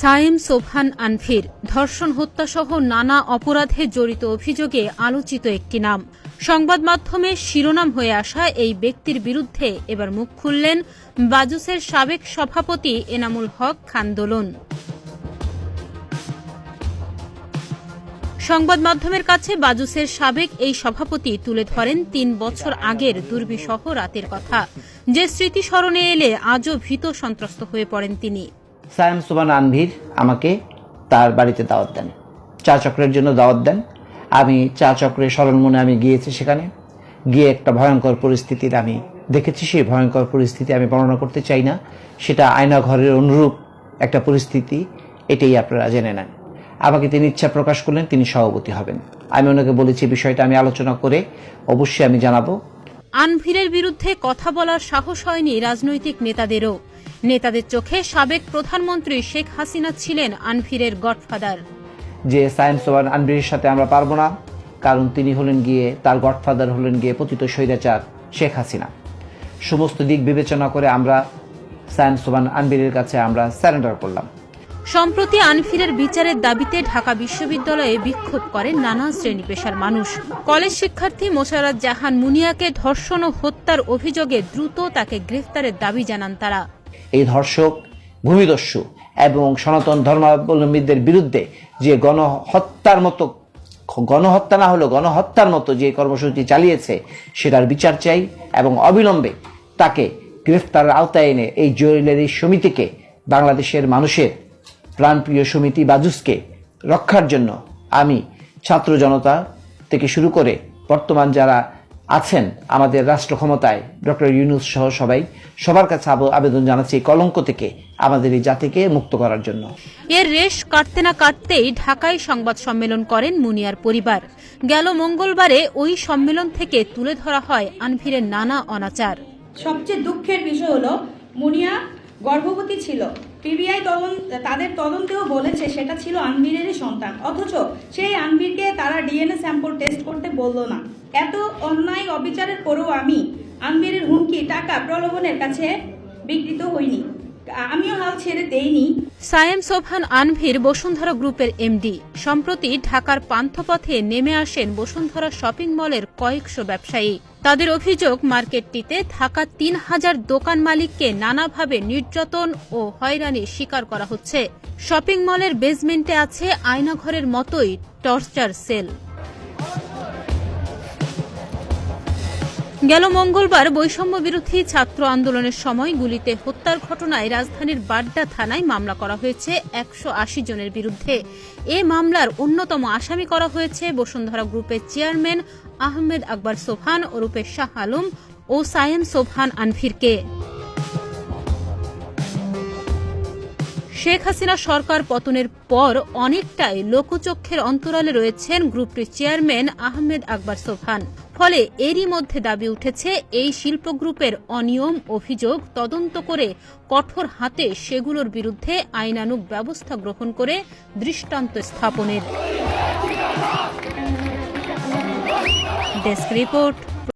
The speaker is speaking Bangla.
সায়েম সোফান আনফির ধর্ষণ হত্যাসহ নানা অপরাধে জড়িত অভিযোগে আলোচিত একটি নাম। সংবাদ মাধ্যমে শিরোনাম হয়ে আসা এই ব্যক্তির বিরুদ্ধে এবার মুখ খুললেন বাজুসের সাবেক সভাপতি এনামুল হক খান্দোলন। সংবাদ মাধ্যমের কাছে বাজুসের সাবেক এই সভাপতি তুলে ধরেন তিন বছর আগের দুর্বিসহ রাতের কথা। যে স্মৃতি স্মরণে এলে আজও ভীত সন্ত্রস্ত হয়ে পড়েন তিনি। সায়েম সুবান আনভির আমাকে তার বাড়িতে দাওয়াত দেন। চা চক্রের জন্য দাওয়াত দেন। আমি চা চক্রের স্মরণ মনে আমি গিয়েছি সেখানে। গিয়ে একটা ভয়ঙ্কর পরিস্থিতির আমি দেখেছি। সেই ভয়ঙ্কর পরিস্থিতি আমি বর্ণনা করতে চাই না। সেটা আয়না ঘরের অনুরূপ একটা পরিস্থিতি, এটাই আপনারা জেনে নেন। আমাকে তিনি ইচ্ছা প্রকাশ করলেন, তিনি সভাপতি হবেন। আমি ওনাকে বলেছি, বিষয়টা আমি আলোচনা করে অবশ্যই আমি জানাব। আনভিরের বিরুদ্ধে কথা বলার সাহস হয়নি রাজনৈতিক নেতাদেরও। নেতাদের চোখে সাবেক প্রধানমন্ত্রী শেখ হাসিনা ছিলেন আনফিরের গডফাদার। যে সায়েন্স ওয়ান আনবিরের সাথে আমরা পারব না কারণ তিনি হলেন গিয়ে তার গডফাদার হলেন গিয়ে পতিত স্বৈরাচার শেখ হাসিনা। সমস্ত দিক বিবেচনা করে আমরা সায়েন্স ওয়ান আনবিরের কাছে আমরা স্যারেন্ডার করলাম। সম্প্রতি আনফিরের বিচারের দাবিতে ঢাকা বিশ্ববিদ্যালয়ে বিক্ষোভ করেন নানা শ্রেণি পেশার মানুষ। কলেজ শিক্ষার্থী মোশাররত জাহান মুনিয়াকে ধর্ষণ ও হত্যার অভিযোগে দ্রুত তাকে গ্রেফতারের দাবি জানান তারা। এই ধর্ষক ভূমিদস্যু এবং সনাতন ধর্মাবলম্বীদের বিরুদ্ধে যে গণহত্যার মতো, গণহত্যা না হলেও গণহত্যার মতো যে কর্মসূচি চালিয়েছে, সেটার বিচার চাই এবং অবিলম্বে তাকে গ্রেফতারের আওতায় এনে এই জুয়েলারি সমিতিকে, বাংলাদেশের মানুষের প্রাণপ্রিয় সমিতি বাজুসকে রক্ষার জন্য আমি ছাত্র জনতা থেকে শুরু করে বর্তমান যারা আছেন আমাদের রাষ্ট্র ক্ষমতায় ডক্টর ইউনুস সহ সবাই। সবার কাছে আবেদন জানাচ্ছি এই কলঙ্ক থেকে আমাদের এই জাতিকে মুক্ত করার জন্য। এর রেশ কাটতে না কাটতেই ঢাকায় সংবাদ সম্মেলন করেন মুনিয়ার পরিবার। গেল মঙ্গলবারে ওই সম্মেলন থেকে তুলে ধরা হয় আনভিরের নানা অনাচার। সবচেয়ে দুঃখের বিষয় হলো মুনিয়া গর্ভবতী ছিল। পিবিআই তদন্ত তাদের তদন্তেও বলেছে সেটা ছিল আনবীরেরই সন্তান। অথচ সেই আনবীরকে তারা ডিএনএ স্যাম্পল টেস্ট করতে বলল না। এত অন্যায় অবিচারের পরেও আমি আনবীরের হুমকি, টাকা প্রলোভনের কাছে বিকৃত হইনি। আমিও হাল ছেড়ে দেইনি। সায়েম সোভান আনভির বসুন্ধরা গ্রুপের এমডি। সম্প্রতি ঢাকার পান্থপথে নেমে আসেন বসুন্ধরা শপিং মলের কয়েকশো ব্যবসায়ী। তাদের অভিযোগ, মার্কেটটিতে থাকা তিন হাজার দোকান মালিককে নানাভাবে নির্যাতন ও হয়রানির শিকার করা হচ্ছে। শপিং মলের বেসমেন্টে আছে আয়নাঘরের মতোই টর্চার সেল। গেল মঙ্গলবার বৈষম্য বিরোধী ছাত্র আন্দোলনের সময় গুলিতে হত্যার ঘটনায় রাজধানীর বাড্ডা থানায় মামলা করা হয়েছে একশো আশি জনের বিরুদ্ধে। এ মামলার অন্যতম আসামি করা হয়েছে বসুন্ধরা গ্রুপের চেয়ারম্যান আহমেদ আকবর সোফান ও ওরূপে শাহ আলম ও সায়েন সোফান আনফিরকে। শেখ হাসিনা সরকার পতনের পর অনেকটাই লোকচক্ষের অন্তরালে রয়েছেন গ্রুপটির চেয়ারম্যান আহমেদ আকবর সোফান ফলে এরই মধ্যে দাবি উঠেছে, এই শিল্প গ্রুপের অনিয়ম অভিযোগ তদন্ত করে কঠোর হাতে সেগুলোর বিরুদ্ধে আইনানুগ ব্যবস্থা গ্রহণ করে দৃষ্টান্ত স্থাপনের। Desk report.